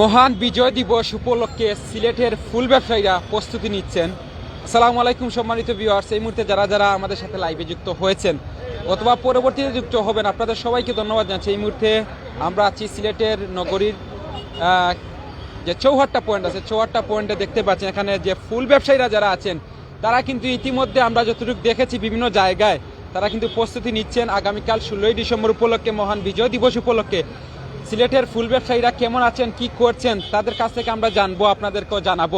মহান বিজয় দিবস উপলক্ষে সিলেটের ফুল ব্যবসায়ীরা প্রস্তুতি নিচ্ছেন। আসসালামু আলাইকুম সম্মানিত ভিউয়ার্স এই মুহূর্তে যারা যারা আমাদের সাথে লাইভে যুক্ত হয়েছেন অথবা পরবর্তীতে যুক্ত হবেন, আপনাদের সবাইকে ধন্যবাদ জানাচ্ছি। এই মুহূর্তে আমরা আছি সিলেটের নগরীর যে চৌহাট্টা পয়েন্ট আছে, চৌহাট্টা পয়েন্টে দেখতে পাচ্ছেন, এখানে যে ফুল ব্যবসায়ীরা যারা আছেন, তারা কিন্তু ইতিমধ্যে আমরা যতটুকু দেখেছি বিভিন্ন জায়গায় তারা কিন্তু প্রস্তুতি নিচ্ছেন আগামীকাল ষোলোই ডিসেম্বর উপলক্ষে, মহান বিজয় দিবস উপলক্ষে। সিলেটের ফুল ব্যবসায়ীরা কেমন আছেন, কি করছেন, তাদের কাছ থেকে আমরা জানব, আপনাদেরকেও জানাব।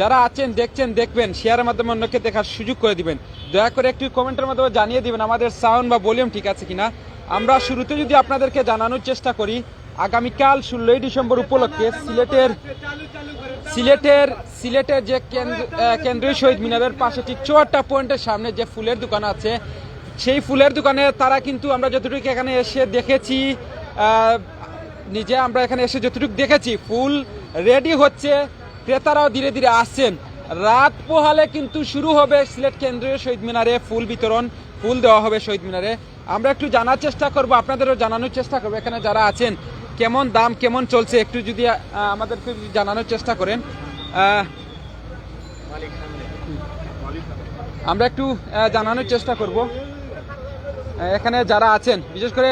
যারা আছেন, দেখছেন, দেখবেন, শেয়ারের মাধ্যমে অন্যকে দেখার সুযোগ করে দিবেন। দয়া করে একটু কমেন্টের মাধ্যমে জানিয়ে দিবেন আমাদের সাউন্ড বা ভলিউম ঠিক আছে কিনা। আমরা শুরুতে যদি আপনাদেরকে জানানোর চেষ্টা করি, আগামীকাল ষোলোই ডিসেম্বর উপলক্ষে সিলেটের সিলেটের সিলেটের যে কেন্দ্রীয় শহীদ মিনারের পাশে ঠিক চুয়াট্টা পয়েন্টের সামনে যে ফুলের দোকান আছে সেই ফুলের দোকানে তারা কিন্তু আমরা যতটুকু এখানে এসে দেখেছি নিজে আমরা এখানে এসে যতটুকু দেখেছি, ফুল রেডি হচ্ছে, ক্রেতারাও ধীরে ধীরে আসছেন। রাত পোহালে কিন্তু শুরু হবে সিলেট কেন্দ্রীয় শহীদ মিনারে ফুল বিতরণ, ফুল দেওয়া হবে শহীদ মিনারে। আমরা একটু জানার চেষ্টা করব, আপনাদেরও জানানোর চেষ্টা করব, এখানে যারা আছেন, কেমন দাম, কেমন চলছে, একটু যদি আমাদেরকে জানানোর চেষ্টা করেন। আমরা একটু জানানোর চেষ্টা করব। এখানে যারা আছেন, বিশেষ করে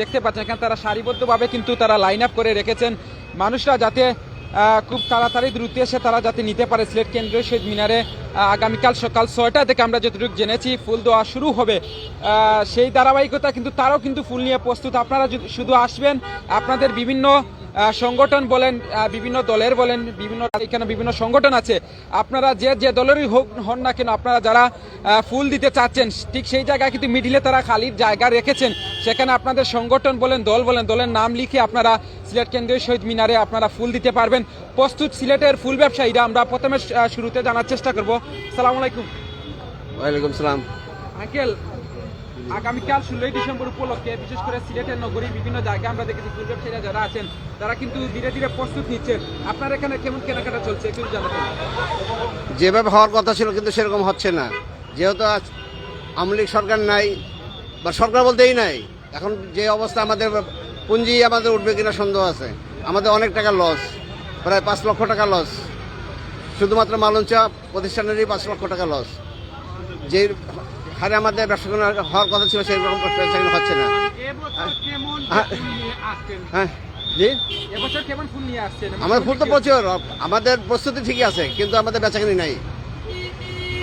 দেখতে পাচ্ছেন, এখানে তারা সারিবদ্ধভাবে কিন্তু তারা লাইন আপ করে রেখেছেন। মানুষরা যাতে খুব তাড়াতাড়ি দ্রুত এসে তারা যাতে নিতে পারে সিলেট কেন্দ্রীয় শহীদ মিনারে। আগামীকাল সকাল ছয়টা থেকে আমরা যতটুকু জেনেছি, ফুল দেওয়া শুরু হবে। সেই ধারাবাহিকতা কিন্তু তারাও কিন্তু ফুল নিয়ে প্রস্তুত। আপনারা শুধু আসবেন, আপনাদের বিভিন্ন সংগঠন বলেন বিভিন্ন দলের বলেন বিভিন্ন এখানে বিভিন্ন সংগঠন আছে। আপনারা যে যে দলেরই হোক হন না কেন আপনারা যারা ফুল দিতে চাচ্ছেন ঠিক সেই জায়গায় কিন্তু মিডিলে তারা খালির জায়গা রেখেছেন। সেখানে আপনাদের সংগঠন বলেন দল বলেন দলের নাম লিখে আপনারা সিলেট কেন্দ্রীয় শহীদ মিনারে আপনারা ফুল দিতে পারবেন। প্রস্তুত সিলেটের ফুল ব্যবসায়ীরা আমরা প্রথমে শুরুতে জানার চেষ্টা করব। সালাম আলাইকুম। ওয়ালাইকুম সালাম। আঙ্কেল আগামীকাল ষোলোই ডিসেম্বর উপলক্ষে, বিশেষ করে সিলেটের নগরীর বিভিন্ন জায়গায় আমরা দেখেছি ব্যবসায়ীরা যারা আছেন, তারা কিন্তু ধীরে ধীরে প্রস্তুত নিচ্ছেন। আপনার এখানে কেমন কেনাকাটা চলছে, একটু জানাবেন। যেভাবে হওয়ার কথা ছিল, কিন্তু সেরকম হচ্ছে না। যেহেতু আজ আওয়ামী লীগ সরকার নাই, বা সরকার বলতেই নাই, এখন যে অবস্থা আমাদের পুঁজি আমাদের উঠবে কিনা সন্দেহ আছে। আমাদের অনেক টাকা লস প্রায় পাঁচ লক্ষ টাকা লস শুধুমাত্র মালঞ্চা প্রতিষ্ঠানেরই পাঁচ লক্ষ টাকা লস যে হারে আমাদের ব্যবসা হওয়ার কথা ছিল সেই রকম ব্যবসা হচ্ছে না। হ্যাঁ। হ্যাঁ। জি? আমাদের ফুল তো প্রচুর। আমাদের প্রস্তুতি ঠিকই আছে কিন্তু আমাদের বেচাকেনি নাই।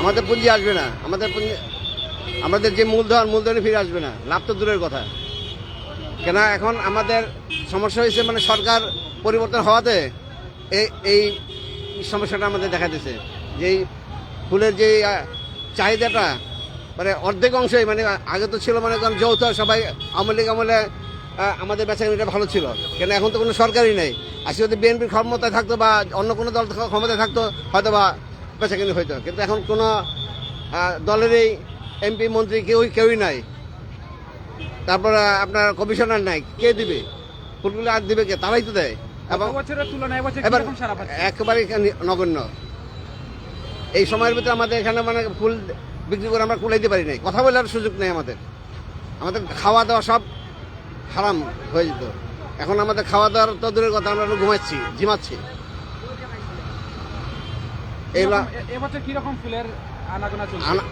আমাদের পুঁজি আসবে না। আমাদের পুঁজি আমাদের যে মূলধন মূলধনে ফিরে আসবে না। লাভ তো দূরের কথা। কেন এখন আমাদের সমস্যা হয়েছে মানে সরকার পরিবর্তন হওয়াতে এই এই সমস্যাটা আমাদের দেখা দিয়েছে। যে ফুলের যে চাহিদাটা মানে অর্ধেক অংশই মানে আগে তো ছিল মানে কারণ যৌথ সবাই আওয়ামী লীগ আমলে আমাদের বেচাকেনিটা ভালো ছিল। কেন এখন তো কোনো সরকারই নেই। আজকে যদি বিএনপির ক্ষমতায় থাকতো বা অন্য কোনো দল ক্ষমতায় থাকতো হয়তো বা বেচাকেনি হইতো। কিন্তু এখন কোনো দলেরই এমপি মন্ত্রী কেউই কেউই নাই। তারপরে আপনার কমিশনার নাই। কে দিবে? ফুলগুলো আর দিবে কে? তারাই তো দেয়। এবং এবার একেবারে নগণ্য। এই সময়ের ভিতরে আমাদের এখানে মানে ফুল বিক্রি করে আমরা কুলাইতে পারি নাই। কথা বলার সুযোগ নেই আমাদের। আমাদের খাওয়া দাওয়া সব হারাম হয়ে যেত। এখন আমাদের খাওয়া দাওয়ার তো দূরের কথা আমরা ঘুমাচ্ছি ফুলের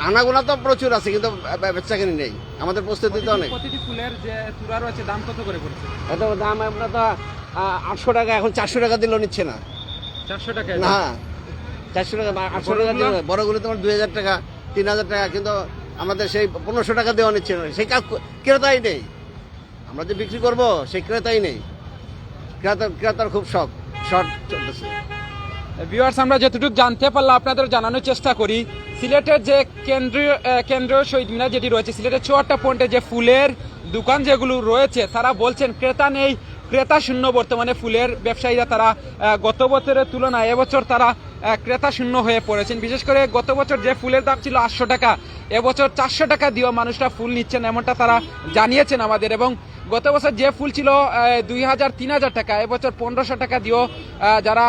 আনাগোনা তো প্রচুর আছে কিন্তু বেচা কিনি নেই। আমাদের প্রস্তুতি তো অনেক। ফুলের যে তুরা রয়েছে দাম কত করে পড়ছে? এত দাম আমরা তো আটশো টাকা এখন চারশো টাকা দিলেও নিচ্ছে না। চারশো টাকা না চারশো টাকা আটশো টাকা বড়গুলো? বড়গুলো তোমার দুই হাজার টাকা। তিন হাজার টাকা কিন্তু আমাদের সেই পনেরোশো টাকা দেওয়া নিচ্ছে না। সেই ক্রেতাই নেই। আমরা যে বিক্রি করব সেই ক্রেতাই নেই। ক্রেতা ক্রেতার খুব শখ। শর্ট চলতেছে। ভিউয়ার্স আমরা যতটুকু জানতে পারলাম আপনাদের জানানোর চেষ্টা করি সিলেটের যে কেন্দ্রীয় আহ, কেন্দ্রীয় শহীদ মিনার যেটি রয়েছে সিলেটের চুয়াট্টা পয়েন্টে যে ফুলের দোকান যেগুলো রয়েছে তারা বলছেন ক্রেতা নেই ক্রেতা শূন্য বর্তমানে ফুলের ব্যবসায়ীরা তারা গত বছরের তুলনায় এবছর তারা ক্রেতা শূন্য হয়ে পড়েছেন। বিশেষ করে গত বছর যে ফুলের দাম ছিল আটশো টাকা, এবছর চারশো টাকা দিয়েও মানুষরা ফুল নিচ্ছেন এমনটা তারা জানিয়েছেন আমাদের। এবং গত বছর যে ফুল ছিল দুই হাজার, তিন হাজার টাকা, এবছর পনেরোশো টাকা দিয়েও যারা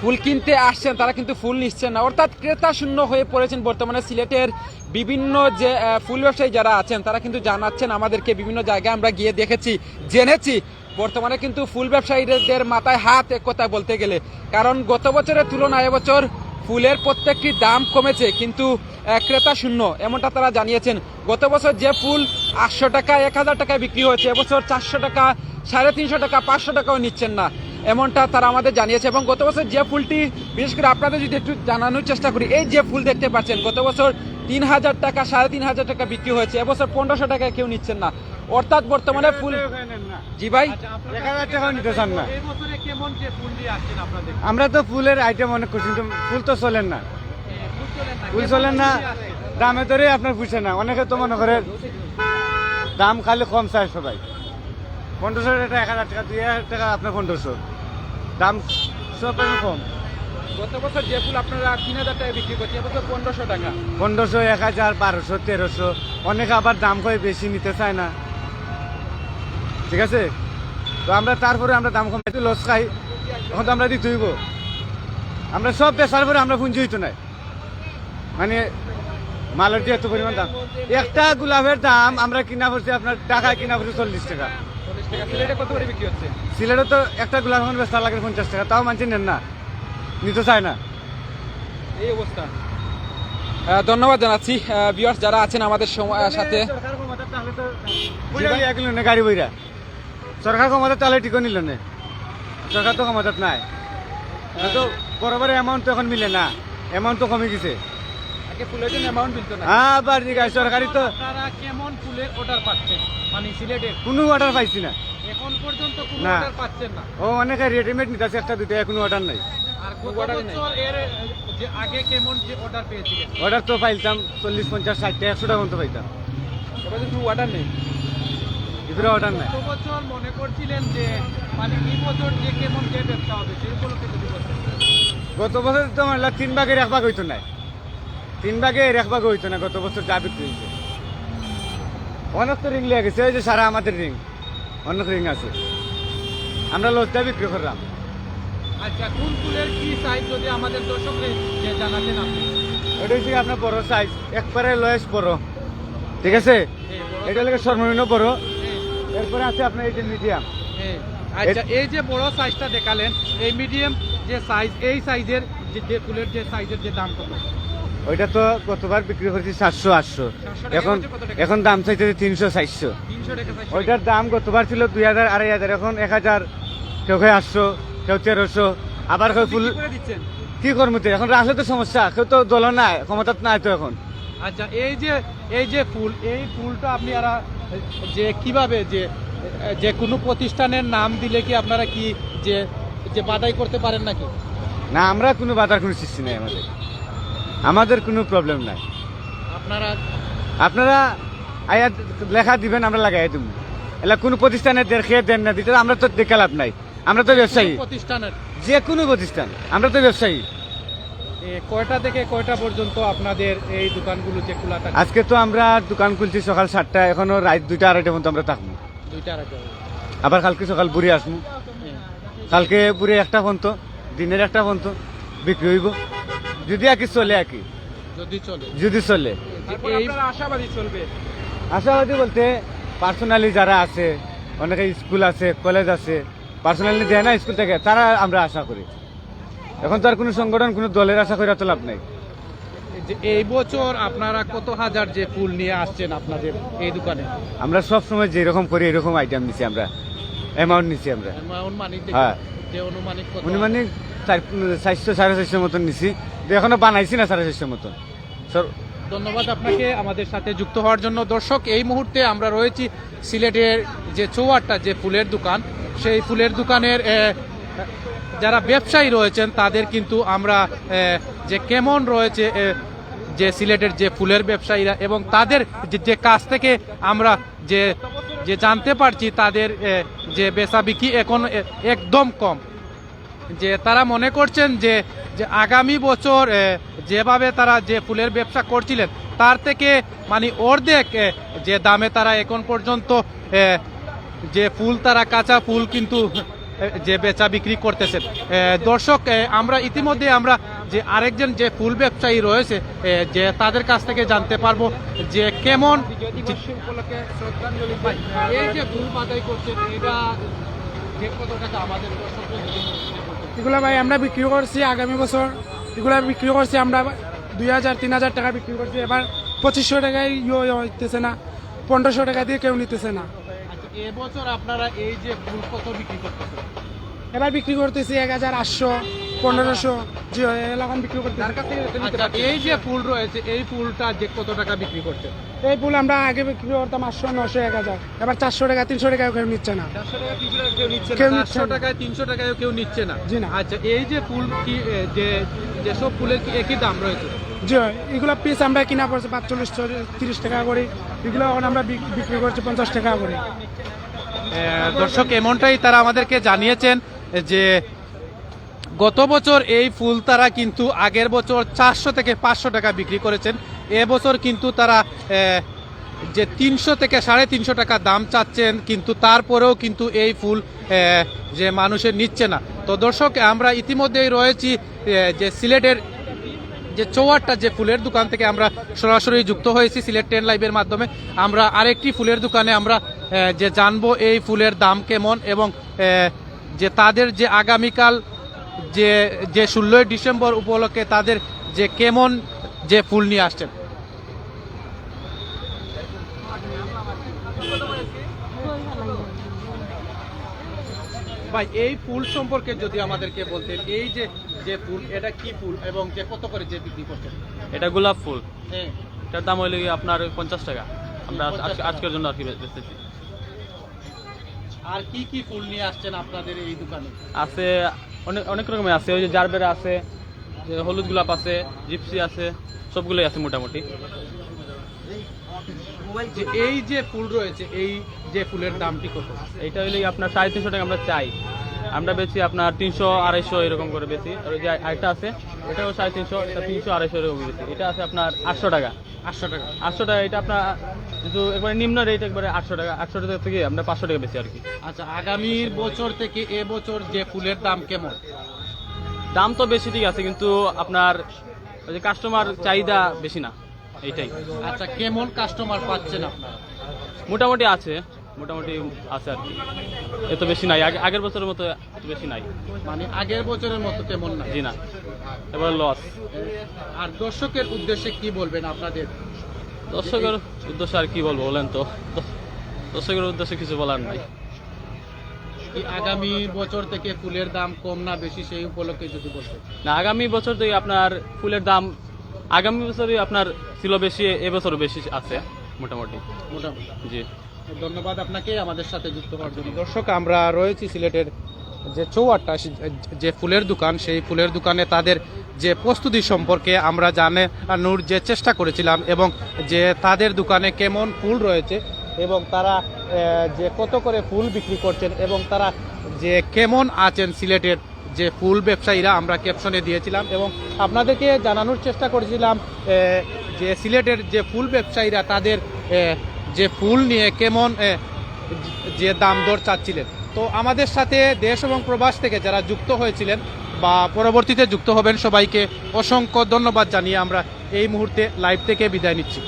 ফুল কিনতে আসছেন, তারা কিন্তু ফুল নিচ্ছেন না। অর্থাৎ ক্রেতা শূন্য হয়ে পড়েছেন বর্তমানে সিলেটের বিভিন্ন যে ফুল ব্যবসায়ী যারা আছেন, তারা কিন্তু জানাচ্ছেন আমাদেরকে বিভিন্ন জায়গায় আমরা গিয়ে দেখেছি, জেনেছি। বর্তমানে কিন্তু ফুল ব্যবসায়ীদের মাথায় হাত এক কথা বলতে গেলে। কারণ গত বছরের তুলনায় এবছর ফুলের প্রত্যেকটি দাম কমেছে, কিন্তু ক্রেতা শূন্য, এমনটা তারা জানিয়েছেন। গত বছর যে ফুল আটশো টাকা, এক হাজার টাকায় বিক্রি হয়েছে, এবছর চারশো টাকা, সাড়ে তিনশো টাকা, পাঁচশো টাকাও নিচ্ছেন না, এমনটা তারা আমাদের জানিয়েছে। এবং গত বছর যে ফুলটি, বিশেষ করে আপনাদের যদি একটু জানানোর চেষ্টা করি, এই যে ফুল দেখতে পাচ্ছেন, গত বছর তিন হাজার টাকা, সাড়ে তিন হাজার টাকা বিক্রি হয়েছে, এবছর পনেরোশো টাকায় কেউ নিচ্ছেন না। অর্থাৎ বর্তমানে ফুল জি ভাই। এক হাজার টাকাও নিতে চান না। এই বছরে কেমন যে ফুল দিয়ে আসছেন আপনাদের আমরা তো ফুলের আইটেম অনেক করছি কিন্তু ফুল তো চলেন না। ফুল চলেন না দামে ধরে আপনার বুঝছে না। অনেকে তো মনে করে দাম খালি কম চায় সবাই। পনেরোশো টাকা এক হাজার টাকা দুই হাজার টাকা আপনার পনেরোশো। দাম সব কম। গত বছর যে ফুল আপনারা তিন হাজার টাকায় বিক্রি করছে এবছর পনেরোশো টাকা। পনেরোশো এক হাজার বারোশো তেরোশো। অনেকে আবার দাম কয়ে বেশি নিতে চায় না। ঠিক আছে? তো আমরা তারপরে আমরা দাম কম একটু লস খাই এখন তো আমরা দিতে হইব। আমরা সব বেচার পরে আমরা পুঞ্জি হইতো না মানে মালের যে এত পরিমাণ দাম। একটা গোলাপের দাম আমরা কিনা পড়ছি আপনার টাকায় কিনা পড়ছি চল্লিশ টাকা। সিলেটে তো একটা গোলাপ এখন বেচা লাগে পঞ্চাশ টাকা তাও মানছি নেন না। নিতে চায় না। এই অবস্থা। ধন্যবাদ জানাচ্ছি। বিয়ার্স যারা আছেন আমাদের সাথে। গাড়ি বইরা। সরকার ক্ষমতা তাহলে টিকো নিল না। সরকার তো ক্ষমতাত নাই। তো বরাবর অ্যামাউন্ট তো এখন মিলে না। অ্যামাউন্ট তো কমে গেছে। সরকারি তো। কেমন ফুলের অর্ডার পাচ্ছেন মানে সিলেটের? কোনো অর্ডার পাইছি না। এখন পর্যন্ত কোনো অর্ডার পাচ্ছেন না। ও অনেকে রেডিমেড নিতেছে একটা দুটো কোনো অর্ডার নাই। অর্ডার তো পাইতাম চল্লিশ পঞ্চাশ ষাট একশো টাকা মতো পাইতাম। অর্ডার নেই। ভিতরে অর্ডার নাই। গত বছর মনে করছিলেন যে মানে এই বছর যে কেমন যে ব্যবসা হবে সেই উপলক্ষে যদি গত বছর তো আমার তিন ভাগের এক ভাগ হইতো না তিন ভাগের এক ভাগ হইতো না গত বছর যা বিক্রি হয়েছে অনেক তো রিং লেগে গেছে ওই যে সারা আমাদের রিং অনেক রিং আছে। আমরা লজ্জা বিক্রি করলাম। আচ্ছা কোন ফুলের কি সাইজ যদি আমাদের দর্শকদের যে জানাতেন আপনি? ওটা হচ্ছে আপনার বড় সাইজ একবারে লয়েস বড়। ঠিক আছে? বড় এটা লাগে সর্বনিম্ন বড়। এরপরে আছে আপনার এই যে মিডিয়াম। আচ্ছা এই যে বড় সাইজটা দেখালেন এই মিডিয়াম যে সাইজ এই সাইজের যে ফুলের যে সাইজের যে দাম কত ওইটা তো গতবার বিক্রি করছি সাতশো আটশো 700 টাকা এখন? এখন দাম চাইছে তিনশো চারশো। ওইটার দাম গতবার ছিল দুই হাজার আড়াই হাজার এখন এক হাজার কেউ কেউ আটশো কেউ তেরোশো আবার কেউ ফুল কি করব তো? এখন রাখলে তো সমস্যা কেউ তো দল নাই ক্ষমতাত নাই তো এখন আচ্ছা এই যে এই যে ফুল এই ফুলটা আপনি আর যে কীভাবে যে যে কোনো প্রতিষ্ঠানের নাম দিলে কি আপনারা কি যে যে বাধাই করতে পারেন নাকি? না আমরা কোনো বাধার কোনো সৃষ্টি নাই আমাদের। আমাদের কোনো প্রবলেম নাই। আপনারা আপনারা আয়া লেখা দিবেন আমরা লাগাই দেবো এলা কোনো প্রতিষ্ঠানে দেখে দেন না দিতে আমরা তো দেখে লাভ নাই। আমরা তো ব্যবসায়ী। প্রতিষ্ঠানের। যে কোনো প্রতিষ্ঠান আমরা তো ব্যবসায়ী। কয়টা থেকে কয়টা পর্যন্ত আপনাদের এই দোকানগুলো যে খোলা থাকে? আজকে তো আমরা দোকান খুলছি সকাল সাতটা এখনও রাত দুইটা আড়াইটা পর্যন্ত আমরা থাকব। দুইটা আড়াইটা আবার কালকে সকাল বুড়ি আসব। কালকে বুড়ি একটা পর্যন্ত দিনের একটা পর্যন্ত বিক্রি হইব। যদি আর কি চলে আর কি। যদি চলে। যদি চলে। এই- আশাবাদী চলবে? আশাবাদী বলতে পার্সোনালি যারা আছে অনেকে স্কুল আছে কলেজ আছে পার্সোনালি দেয় না স্কুল থেকে তারা আমরা আশা করি। এখন তার কোনো সংগঠন কোনো দলের আশা করে তো লাভ নাই। যে এই বছর আপনারা কত হাজার যে ফুল নিয়ে আসছেন আপনাদের এই দোকানে? আমরা সব সময় যেরকম করি এরকম আইটেম নিছি আমরা। অ্যামাউন্ট নিছি আমরা। হ্যাঁ। অনুমানিক চারশো সাড়ে চারশোর মতন নিছি। এখনও বানাইছি না সাড়ে চারশোর মতন। ধন্যবাদ আপনাকে আমাদের সাথে যুক্ত হওয়ার জন্য। দর্শক এই মুহূর্তে আমরা রয়েছি সিলেটের যে চৌয়াট্টা যে ফুলের দোকান সেই ফুলের দোকানের যারা ব্যবসায়ী রয়েছেন, তাদের কিন্তু আমরা যে কেমন রয়েছে যে সিলেটের যে ফুলের ব্যবসায়ীরা এবং তাদের যে- কাছ থেকে আমরা যে যে জানতে পারছি, তাদের যে বেচা বিক্রি এখন একদম কম। যে তারা মনে করছেন যে যে আগামী বছর যেভাবে তারা যে ফুলের ব্যবসা করছিলেন, তার থেকে মানে অর্ধেক যে দামে তারা এখন পর্যন্ত যে ফুল তারা কাঁচা ফুল কিন্তু যে বেচা বিক্রি করতেছেন। দর্শক আমরা ইতিমধ্যে আমরা যে আরেকজন যে ফুল ব্যবসায়ী রয়েছে যে তাদের কাছ থেকে জানতে পারব যে কেমন এই যে ফুল বাদাই করছেন এটা বলতেন। এগুলো ভাই আমরা বিক্রি করছি আগামী বছর। এগুলো বিক্রি করছি আমরা দুই হাজার তিন হাজার টাকা বিক্রি করছি। এবার পঁচিশশো টাকায় ইয়ে হইতেছে না পনেরোশো টাকা দিয়ে কেউ নিতেছে না। এবছর আপনারা এই যে ফুল কত বিক্রি করতেছেন? এবার বিক্রি করতেছি এক হাজার আটশো পনেরোশো জি এরকম বিক্রি করতেছি। আচ্ছা এই যে ফুল রয়েছে এই ফুলটা যে কত টাকা বিক্রি করছেন? এই ফুল আমরা আগে বিক্রি করতাম আটশো নশো এক হাজার। এবার চারশো টাকা তিনশো টাকা কেউ নিচ্ছে না। কেউ নিচ্ছে। টাকায় তিনশো টাকায় কেউ নিচ্ছে না। জি না। আচ্ছা এই যে ফুল কি যে যেসব ফুলের কি একই দাম রয়েছে? জি এগুলো পিস আমরা কিনা পড়ছে পাঁচচল্লিশ তিরিশ টাকা করে। এগুলো এখন আমরা বিক্রি করছি পঞ্চাশ টাকা করে। দর্শক, এমনটাই তারা আমাদেরকে জানিয়েছেন যে গত বছর এই ফুল তারা কিন্তু আগের বছর চারশো থেকে পাঁচশো টাকা বিক্রি করেছেন। এবছর কিন্তু তারা যে তিনশো থেকে সাড়ে তিনশো টাকা দাম চাচ্ছেন, কিন্তু তারপরেও কিন্তু এই ফুল যে মানুষের নিচ্ছে না। তো দর্শক, আমরা ইতিমধ্যেই রয়েছি যে সিলেটের যে চৌয়ারটা যে ফুলের দোকান থেকে আমরা সরাসরি যুক্ত হয়েছি সিলেট টেন লাইভের মাধ্যমে, আমরা আরেকটি ফুলের দোকানে আমরা যে জানব এই ফুলের দাম কেমন এবং যে তাদের যে আগামীকাল, যে যে ষোলোই ডিসেম্বর উপলক্ষে তাদের যে কেমন যে ফুল নিয়ে আসছেন। ভাই, এই ফুল সম্পর্কে যদি আমাদেরকে বলতেন, এই যে যে ফুল এটা কি ফুল এবং যে কত করে যে বিক্রি করছেন? এটা গোলাপ ফুল। হ্যাঁ। এটার দাম হইলে আপনার পঞ্চাশ টাকা। আমরা আজ- 50 আজকে- টাকা। আজকের জন্য আর কি বেচতেছি। আর কি কি ফুল নিয়ে আসছেন আপনাদের এই দোকানে? আছে অনেক অনেক রকমের আছে। ওই যে জারবেরা আছে যে হলুদ গোলাপ আছে জিপসি আছে সবগুলোই আছে মোটামুটি। এই যে ফুল রয়েছে এই যে ফুলের দামটি কত? এইটা হইলে আপনার সাড়ে তিনশো টাকা আমরা চাই। আমরা বেচি আপনার তিনশো আড়াইশো এরকম করে বেশি আর ওই যে আরেকটা আছে এটাও সাড়ে তিনশো এটা তিনশো আড়াইশো এরকম বেশি এটা আছে আপনার আটশো টাকা। আটশো টাকা। আটশো টাকা এটা আপনার যেহেতু একবারে নিম্ন রেট একবারে আটশো টাকা আটশো টাকা থেকে আমরা পাঁচশো টাকা বেশি আর কি। আচ্ছা আগামী বছর থেকে এ বছর যে ফুলের দাম কেমন? দাম তো বেশি ঠিক আছে কিন্তু আপনার ওই যে কাস্টমার চাহিদা বেশি না এইটাই। আচ্ছা কেমন কাস্টমার পাচ্ছেন আপনারা? মোটামুটি আছে। মোটামুটি আছে আর কি। এত বেশি নাই। আগে আগের বছরের মতো এত বেশি নাই। মানে আগের বছরের মতো তেমন না জি না। এবার লস আর দর্শকের উদ্দেশ্যে কি বলবেন আপনাদের? দর্শকের উদ্দেশ্যে আর কি বলব বলেন তো? দর্শকের উদ্দেশ্যে কিছু বলার নাই। আগামী বছর থেকে ফুলের দাম কম না বেশি সেই উপলক্ষে যদি বলতেন? না আগামী বছর থেকে আপনার ফুলের দাম আগামী বছরই আপনার ছিল বেশি এবছরও বেশি আছে মোটামুটি। মোটামুটি। জি। ধন্যবাদ আপনাকে আমাদের সাথে যুক্ত হওয়ার জন্য। দর্শক, আমরা রয়েছি সিলেটের যে চৌয়ারটা যে ফুলের দোকান, সেই ফুলের দোকানে তাদের যে প্রস্তুতি সম্পর্কে আমরা জানানোর যে চেষ্টা করেছিলাম এবং যে তাদের দোকানে কেমন ফুল রয়েছে এবং তারা যে কত করে ফুল বিক্রি করছেন এবং তারা যে কেমন আছেন সিলেটের যে ফুল ব্যবসায়ীরা, আমরা ক্যাপশনে দিয়েছিলাম এবং আপনাদেরকে জানানোর চেষ্টা করেছিলাম যে সিলেটের যে ফুল ব্যবসায়ীরা, তাদের যে ফুল নিয়ে কেমন যে দাম দর চাচ্ছিলেন। তো আমাদের সাথে দেশ এবং প্রবাস থেকে যারা যুক্ত হয়েছিলেন বা পরবর্তীতে যুক্ত হবেন সবাইকে অসংখ্য ধন্যবাদ জানিয়ে আমরা এই মুহূর্তে লাইভ থেকে বিদায় নিচ্ছি।